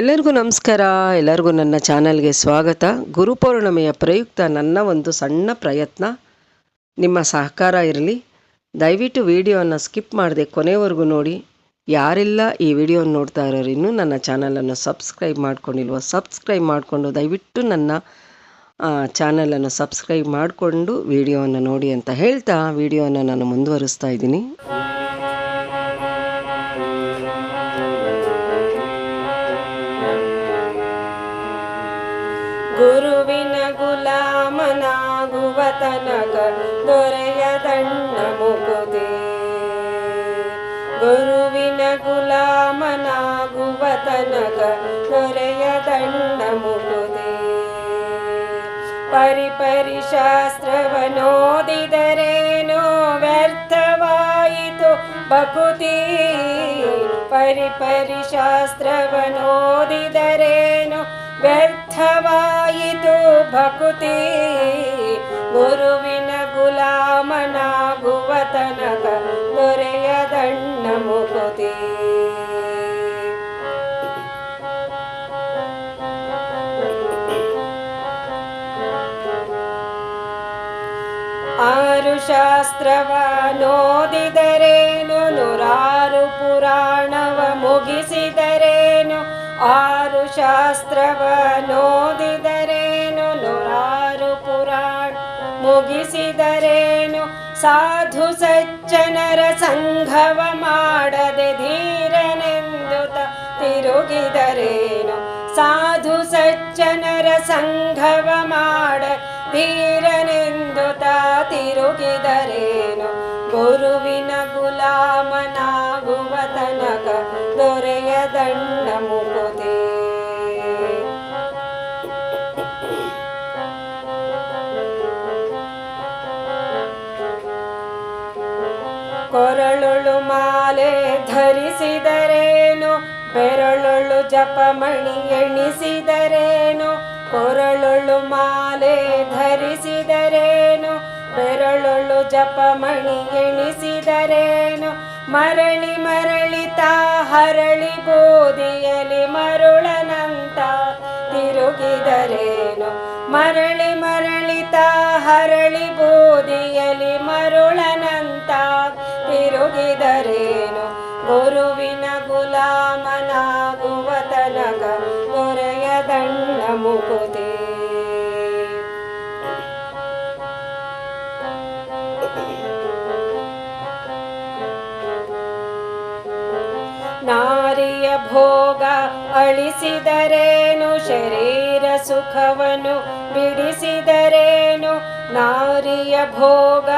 ಎಲ್ಲರಿಗೂ ನಮಸ್ಕಾರ, ಎಲ್ಲರಿಗೂ ನನ್ನ ಚಾನಲ್ಗೆ ಸ್ವಾಗತ. ಗುರುಪೌರ್ಣಿಮೆಯ ಪ್ರಯುಕ್ತ ನನ್ನ ಒಂದು ಸಣ್ಣ ಪ್ರಯತ್ನ. ನಿಮ್ಮ ಸಹಕಾರ ಇರಲಿ. ದಯವಿಟ್ಟು ವಿಡಿಯೋನ ಸ್ಕಿಪ್ ಮಾಡದೆ ಕೊನೆವರೆಗೂ ನೋಡಿ. ಯಾರೆಲ್ಲ ಈ ವಿಡಿಯೋ ನೋಡ್ತಾ ಇರೋರು ಇನ್ನೂ ನನ್ನ ಚಾನಲನ್ನು ಸಬ್ಸ್ಕ್ರೈಬ್ ಮಾಡ್ಕೊಂಡಿಲ್ವೋ, ಸಬ್ಸ್ಕ್ರೈಬ್ ಮಾಡಿಕೊಂಡು ದಯವಿಟ್ಟು ನನ್ನ ಚಾನಲನ್ನು ಸಬ್ಸ್ಕ್ರೈಬ್ ಮಾಡಿಕೊಂಡು ವಿಡಿಯೋವನ್ನು ನೋಡಿ ಅಂತ ಹೇಳ್ತಾ ವಿಡಿಯೋನ ನಾನು ಮುಂದುವರಿಸ್ತಾ ಇದ್ದೀನಿ. ಗುಲಾಮನಾಗುವ ತನಕ ದೊರೆಯದಣ್ಣ ಮುಗುದೆ ಗುರುವಿನ ಗುಲಾಮನಾಗುವ ತನಕ ದೊರೆಯದಣ್ಣ ಮುಗುದೆ ಪರಿ ಪರಿ ಶಾಸ್ತ್ರವನೋದಿದರೇನೋ ವ್ಯರ್ಥವಾಯಿತು ಬಕುತಿ ಪರಿಪರಿ ಪರಿ ಶಾಸ್ತ್ರವನೋದಿದರೇನೋ ವ್ಯರ್ಥವಾಯಿತು ಭಕುತಿ ಗುರುವಿನ ಗುಲಾಮನಾಗುವ ತನಕ ದೊರೆಯದಣ್ಣ ಮುಕುತಿ ಆರು ಶಾಸ್ತ್ರವ ನೋದಿದರೇನು ನೂರಾರು ಪುರಾಣವ ಮುಗಿಸಿದರೇನು ಆರು ಶಾಸ್ತ್ರವ ನೋದಿದರೇನು ನೂರಾರು ಪುರಾಣ ಮುಗಿಸಿದರೇನು, ಸಾಧು ಸಜ್ಜನರ ಸಂಘವ ಮಾಡದೆ ಧೀರನೆಂದುತ ತಿರುಗಿದರೇನು, ಸಾಧು ಸಜ್ಜನರ ಸಂಘವ ಮಾಡ ಧೀರನೆಂದುತ ತಿರುಗಿದರೇನು, ಗುರುವಿನ ಗುಲಾಮನಾಗುವ ತನಕ ದೊರೆಯದಣ್ಣ ಮುಗುದೇ ಕೊರಳುಳು ಮಾಲೆ ಧರಿಸಿದರೇನು? ಬೆರಳುಳು ಜಪಮಣಿ ಎಣಿಸಿದರೇನು? ಕೊರಳುಳು ಮಾಲೆ ಧರಿಸಿದರೇನು? ಬೆರಳುಳು ಜಪಮಣಿ ಎಣಿಸಿದರೇನು? ಮರಳಿ ಮರಳಿ ತಾ ಹರಳಿ ಬೋದಿಯಲಿ ಮರುಳನಂತ ತಿರುಗಿದರೇನು? ಮರಳಿ ಮರಳಿ ತಾ ಹರಳಿ ಬೋದಿಯಲಿ ತಿರುಗಿದರೇನು ಗುರುವಿನ ಗುಲಾಮನಾಗುವ ತನಕ ದೊರೆಯದಣ್ಣ ಮುಗುದೇ ನಾರಿಯ ಭೋಗ ಅಳಿಸಿದರೇನು? ಶರೀರ ಸುಖವನ್ನು ಬಿಡಿಸಿದರೇನು? ನಾರಿಯ ಭೋಗ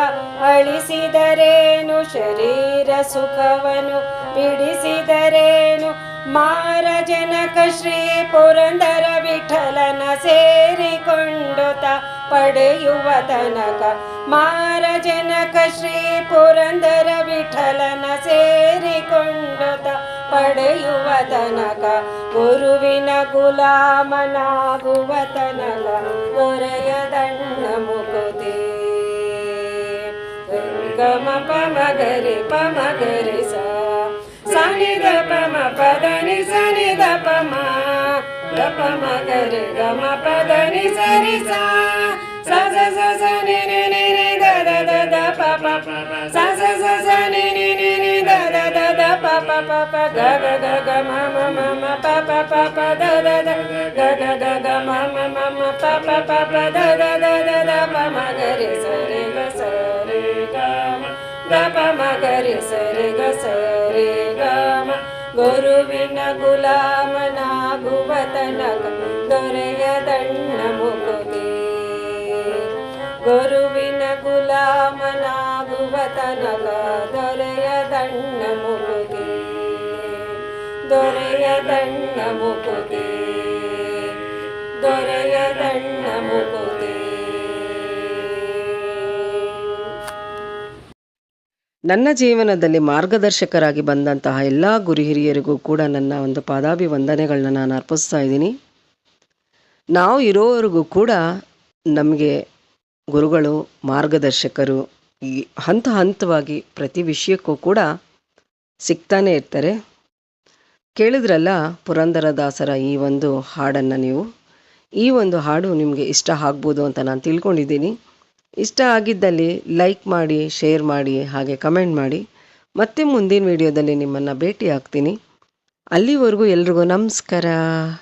ಅಳಿಸಿದರೇನು? ಶರೀರ ಸುಖವನ್ನು ಬಿಡಿಸಿದರೇನು? ಮಾರ ಜನಕ ಶ್ರೀ ಪುರಂದರ ವಿಠಲನ ಸೇರಿಕೊಂಡುತ ಪಡೆಯುವ ತನಕ ಮಾರ ಜನಕ ಶ್ರೀ ಪುರಂದರ ವಿಠಲನ ಸೇರಿಕೊಂಡು ಪಡೆಯುವ ತನಕ ಗುರುವಿನ ಗುಲಾಮನಾಗುವ ತನಕ ದೊರೆಯದಣ್ಣ ಮುಗುದೇ ಗಮ ಪಮ ಗರಿ ಪಮ ಗರಿ ಸ ಸನಿದ ಪಮ ಪದನಿ ಸನಿದ ಪಮ ಗಮ ಗರಿ ಗಮ ಪದನಿ ಸರಿ ಸ ಸ ಸ ಸ ಸ ನಿ ನಿ ನಿ ನಿ ದ ದ ದ ದ ಪ ಪ ಪ ಸ ಸ ಸ ಪ ಪ ಪ ಗ ಗ ಗ ಗ ಮ ಮ ಮ ಮ ಪ ಪ ಪ ಪ ದ ದ ದ ಗ ಗ ಗ ಗ ಮ ಮ ಮ ಮ ಪ ಪ ಪ ಪ ದ ದ ದ ದ ದ ಪ ಮ ಗ ರಿ ಸ ರಿ ಗ ಸ ರಿ ಗ ಮ ಗ ಪ ಮ ಗ ರಿ ಸ ರಿ ಗ ಸ ರಿ ಗ ಮ ಗುರುವಿನ ಗುಲಾಮನಾಗುವ ತನಕ ದೊರೆಯದಣ್ಣ ಮುಗುದೇ ಗುರುವಿನ ಗುಲಾಮನಾಗುವ ತನಕ ದೊರೆಯದಣ್ಣ ಮುಗುದೇ ದೊರೆಯದಣ್ಣ ದೊರೆಯ ದೊರೆಯದಣ್ಣ ಮುಕುತಿ ನನ್ನ ಜೀವನದಲ್ಲಿ ಮಾರ್ಗದರ್ಶಕರಾಗಿ ಬಂದಂತಹ ಎಲ್ಲ ಗುರು ಹಿರಿಯರಿಗೂ ಕೂಡ ನನ್ನ ಒಂದು ಪಾದಾಭಿವಂದನೆಗಳನ್ನ ನಾನು ಅರ್ಪಿಸ್ತಾ ಇದ್ದೀನಿ. ನಾವು ಇರೋವರೆಗೂ ಕೂಡ ನಮಗೆ ಗುರುಗಳು, ಮಾರ್ಗದರ್ಶಕರು, ಈ ಹಂತ ಹಂತವಾಗಿ ಪ್ರತಿ ವಿಷಯಕ್ಕೂ ಕೂಡ ಸಿಗ್ತಾನೆ ಇರ್ತಾರೆ. ಕೇಳಿದ್ರಲ್ಲ ಪುರಂದರದಾಸರ ಈ ಒಂದು ಹಾಡನ್ನು ನೀವು? ಈ ಒಂದು ಹಾಡು ನಿಮಗೆ ಇಷ್ಟ ಆಗ್ಬೋದು ಅಂತ ನಾನು ತಿಳ್ಕೊಂಡಿದ್ದೀನಿ. ಇಷ್ಟ ಆಗಿದ್ದಲ್ಲಿ ಲೈಕ್ ಮಾಡಿ, ಶೇರ್ ಮಾಡಿ, ಹಾಗೆ ಕಮೆಂಟ್ ಮಾಡಿ. ಮತ್ತೆ ಮುಂದಿನ ವಿಡಿಯೋದಲ್ಲಿ ನಿಮ್ಮನ್ನು ಭೇಟಿ ಆಗ್ತೀನಿ ಅಲ್ಲಿವರೆಗೂ ಎಲ್ರಿಗೂ ನಮಸ್ಕಾರ.